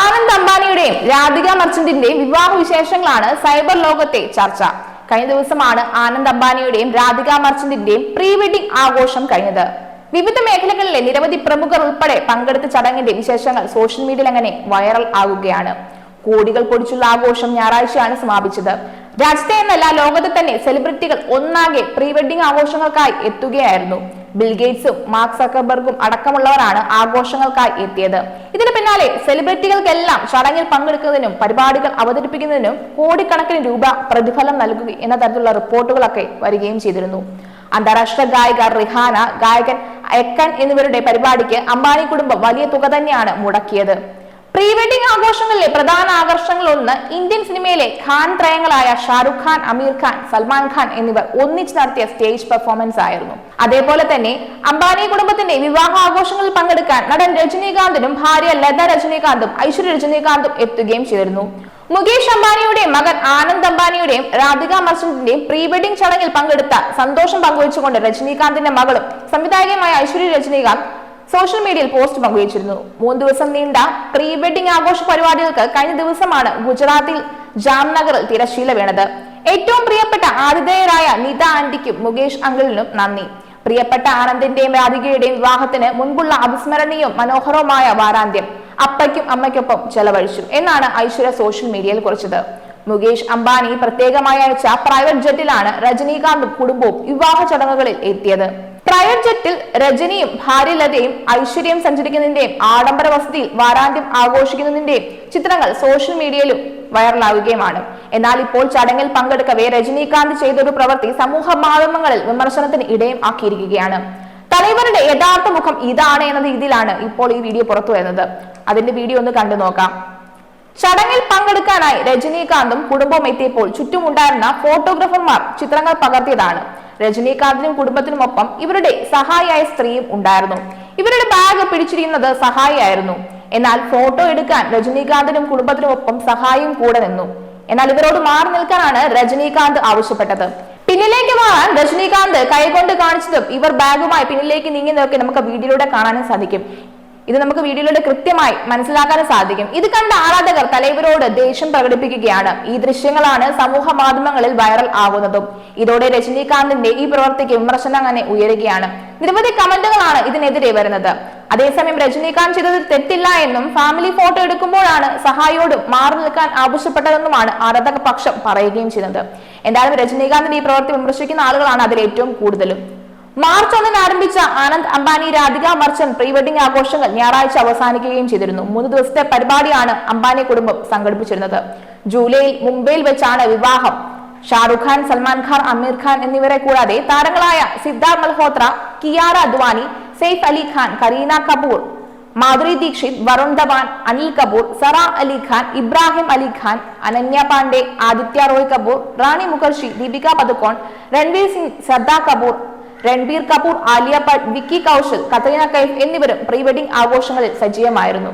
ആനന്ദ് അംബാനിയുടെയും രാധിക മർച്ചന്റിന്റെയും വിവാഹ വിശേഷങ്ങളാണ് സൈബർ ലോകത്തെ ചർച്ച. കഴിഞ്ഞ ദിവസമാണ് ആനന്ദ് അംബാനിയുടെയും രാധിക മർച്ചന്റിന്റെയും പ്രീ വെഡിംഗ് ആഘോഷം കഴിഞ്ഞത്. വിവിധ മേഖലകളിലെ നിരവധി പ്രമുഖർ ഉൾപ്പെടെ പങ്കെടുത്ത ചടങ്ങിന്റെ വിശേഷങ്ങൾ സോഷ്യൽ മീഡിയയിൽ അങ്ങനെ വൈറൽ ആകുകയാണ് കോടികൾ പൊടിച്ചുള്ള ആഘോഷം ഞായറാഴ്ചയാണ് സമാപിച്ചത്. രാജ്യത്തെ എന്നല്ല ലോകത്തെ തന്നെ സെലിബ്രിറ്റികൾ ഒന്നാകെ പ്രീ വെഡിംഗ് ആഘോഷങ്ങൾക്കായി എത്തുകയായിരുന്നു. ബിൽഗേറ്റ്സും മാർക്ക് സക്കർബർഗും അടക്കമുള്ളവരാണ് ആഘോഷങ്ങൾക്കായി എത്തിയത്. ഇതിന് പിന്നാലെ സെലിബ്രിറ്റികൾക്കെല്ലാം ചടങ്ങിൽ പങ്കെടുക്കുന്നതിനും പരിപാടികൾ അവതരിപ്പിക്കുന്നതിനും കോടിക്കണക്കിന് രൂപ പ്രതിഫലം നൽകുക എന്ന തരത്തിലുള്ള റിപ്പോർട്ടുകളൊക്കെ വരികയും ചെയ്തിരുന്നു. അന്താരാഷ്ട്ര ഗായിക റിഹാന ഗായകൻ എക്കൻ എന്നിവരുടെ പരിപാടിക്ക് അംബാനി കുടുംബം വലിയ തുക തന്നെയാണ് മുടക്കിയത്. പ്രീ വെഡിംഗ് ആഘോഷങ്ങളിലെ പ്രധാന ആകർഷണങ്ങളൊന്ന് ഇന്ത്യൻ സിനിമയിലെ ഖാൻ ത്രയങ്ങളായ ഷാറുഖ് ഖാൻ അമീർ ഖാൻ സൽമാൻ ഖാൻ എന്നിവർ ഒന്നിച്ച് നടത്തിയ സ്റ്റേജ് പെർഫോമൻസ് ആയിരുന്നു. അതേപോലെ തന്നെ അംബാനി കുടുംബത്തിന്റെ വിവാഹ ആഘോഷങ്ങളിൽ പങ്കെടുക്കാൻ നടൻ രജനീകാന്തിനും ഭാര്യ ലത രജനീകാന്തും ഐശ്വര്യ രജനീകാന്തും എത്തുകയും ചെയ്തിരുന്നു. മുകേഷ് അംബാനിയുടെയും മകൻ ആനന്ദ് അംബാനിയുടെയും രാധിക മർച്ചന്റിന്റെയും പ്രീ വെഡിംഗ് ചടങ്ങിൽ പങ്കെടുത്ത സന്തോഷം പങ്കുവച്ചുകൊണ്ട് രജനീകാന്തിന്റെ മകളും സംവിധായകമായ ഐശ്വര്യ രജനീകാന്ത് സോഷ്യൽ മീഡിയയിൽ പോസ്റ്റ് പങ്കുവച്ചിരുന്നു. മൂന്ന് ദിവസം നീണ്ട പ്രീ വെഡിംഗ് ആഘോഷ പരിപാടികൾക്ക് കഴിഞ്ഞ ദിവസമാണ് ഗുജറാത്തിൽ ജാംനഗറിൽ തിരശീല വീണത്. ഏറ്റവും പ്രിയപ്പെട്ട ആതിഥേയരായ നിത ആന്റിക്കും മുകേഷ് അങ്കിളിനും നന്ദി. പ്രിയപ്പെട്ട ആനന്ദിന്റെയും രാധികയുടെയും വിവാഹത്തിന് മുൻപുള്ള അവിസ്മരണീയവും മനോഹരവുമായ വാരാന്ത്യം അപ്പയ്ക്കും അമ്മയ്ക്കൊപ്പം ചെലവഴിച്ചു എന്നാണ് ഐശ്വര്യ സോഷ്യൽ മീഡിയയിൽ കുറിച്ചത്. മുകേഷ് അംബാനി പ്രത്യേകമായി അയച്ച പ്രൈവറ്റ് ജെറ്റിലാണ് രജനീകാന്തും കുടുംബവും വിവാഹ ചടങ്ങുകളിൽ എത്തിയത്. പ്രൈവറ്റ് ജെറ്റിൽ രജനിയും ഭാര്യ ലതയും ഐശ്വര്യം സഞ്ചരിക്കുന്നതിന്റെയും ആഡംബര വസതിയിൽ വാരാന്ത്യം ആഘോഷിക്കുന്നതിന്റെയും ചിത്രങ്ങൾ സോഷ്യൽ മീഡിയയിലും വൈറലാവുകയുമാണ്. എന്നാൽ ഇപ്പോൾ ചടങ്ങിൽ പങ്കെടുക്കവേ രജനീകാന്ത് ചെയ്തൊരു പ്രവൃത്തി സമൂഹ മാധ്യമങ്ങളിൽ വിമർശനത്തിന് ഇടയും ആക്കിയിരിക്കുകയാണ്. തലൈവരുടെ യഥാർത്ഥ മുഖം ഇതാണ് എന്ന രീതിയിലാണ് ഇപ്പോൾ ഈ വീഡിയോ പുറത്തു വരുന്നത് അതിന്റെ വീഡിയോ ഒന്ന് കണ്ടു നോക്കാം. ചടങ്ങിൽ പങ്കെടുക്കാനായി രജനീകാന്തും കുടുംബവും എത്തിയപ്പോൾ ചുറ്റുമുണ്ടായിരുന്ന ഫോട്ടോഗ്രാഫർമാർ ചിത്രങ്ങൾ പകർത്തിയതാണ്. രജനീകാന്തിനും കുടുംബത്തിനുമൊപ്പം ഇവരുടെ സഹായിയായ സ്ത്രീയും ഉണ്ടായിരുന്നു. ഇവരുടെ ബാഗ് പിടിച്ചിരിക്കുന്നത് സഹായിയായിരുന്നു. എന്നാൽ ഫോട്ടോ എടുക്കാൻ രജനീകാന്തിനും കുടുംബത്തിനുമൊപ്പം സഹായിയും കൂടെ നിന്നു. എന്നാൽ ഇവരോട് മാറി നിൽക്കാനാണ് രജനീകാന്ത് ആവശ്യപ്പെട്ടത്. പിന്നിലേക്ക് മാറാൻ രജനീകാന്ത് കൈകൊണ്ട് കാണിച്ചതും ഇവർ ബാഗുമായി പിന്നിലേക്ക് നീങ്ങി നോക്കി നമുക്ക് വീഡിയോയിലൂടെ കാണാനും സാധിക്കും. ഇത് നമുക്ക് വീഡിയോയിലൂടെ കൃത്യമായി മനസ്സിലാക്കാൻ സാധിക്കും. ഇത് കണ്ട ആരാധകർ തലൈവരോട് ദേഷ്യം പ്രകടിപ്പിക്കുകയാണ്. ഈ ദൃശ്യങ്ങളാണ് സമൂഹ മാധ്യമങ്ങളിൽ വൈറൽ ആകുന്നതും. ഇതോടെ രജനീകാന്തിന്റെ ഈ പ്രവൃത്തിക്ക് വിമർശനം അങ്ങനെ ഉയരുകയാണ്. നിരവധി കമന്റുകളാണ് ഇതിനെതിരെ വരുന്നത്. അതേസമയം രജനീകാന്ത് ചെയ്തത് തെറ്റില്ല എന്നും ഫാമിലി ഫോട്ടോ എടുക്കുമ്പോഴാണ് സഹായിയോട് മാറി നിൽക്കാൻ ആവശ്യപ്പെട്ടതെന്നുമാണ് ആരാധക പക്ഷം പറയുകയും ചെയ്യുന്നത്. എന്തായാലും രജനീകാന്തിന്റെ ഈ പ്രവൃത്തി വിമർശിക്കുന്ന ആളുകളാണ് അതിൽ ഏറ്റവും കൂടുതലും. മാർച്ച് ഒന്നിന് ആരംഭിച്ച ആനന്ദ് അംബാനി രാധിക മർച്ചന്റ് പ്രീ വെഡിംഗ് ആഘോഷങ്ങൾ ഞായറാഴ്ച അവസാനിക്കുകയും ചെയ്തിരുന്നു. മൂന്ന് ദിവസത്തെ പരിപാടിയാണ് അംബാനി കുടുംബം സംഘടിപ്പിച്ചിരുന്നത്. ജൂലൈയിൽ മുംബൈയിൽ വെച്ചാണ് വിവാഹം. ഷാറുഖ് ഖാൻ സൽമാൻ ഖാൻ അമീർ ഖാൻ എന്നിവരെ കൂടാതെ താരങ്ങളായ സിദ്ധാർത്ഥ് മൽഹോത്ര കിയാറ അദ്വാനി സെയ്ഫ് അലി ഖാൻ കരീന കപൂർ മാധുരി ദീക്ഷിത് വരുൺ ധവാൻ അനിൽ കപൂർ സറ അലി ഖാൻ ഇബ്രാഹിം അലി ഖാൻ അനന്യ പാണ്ഡെ ആദിത്യ റോയ് കപൂർ റാണി മുഖർജി ദീപിക പദുക്കോൺ രൺവീർ സിംഗ് ശ്രദ്ധ കപൂർ രൺബീർ കപൂർ ആലിയ ഭട്ട് വിക്കി കൗശൽ കത്രീന കൈഫ് എന്നിവരും പ്രീ വെഡിംഗ് ആഘോഷങ്ങളിൽ സജീവമായിരുന്നു.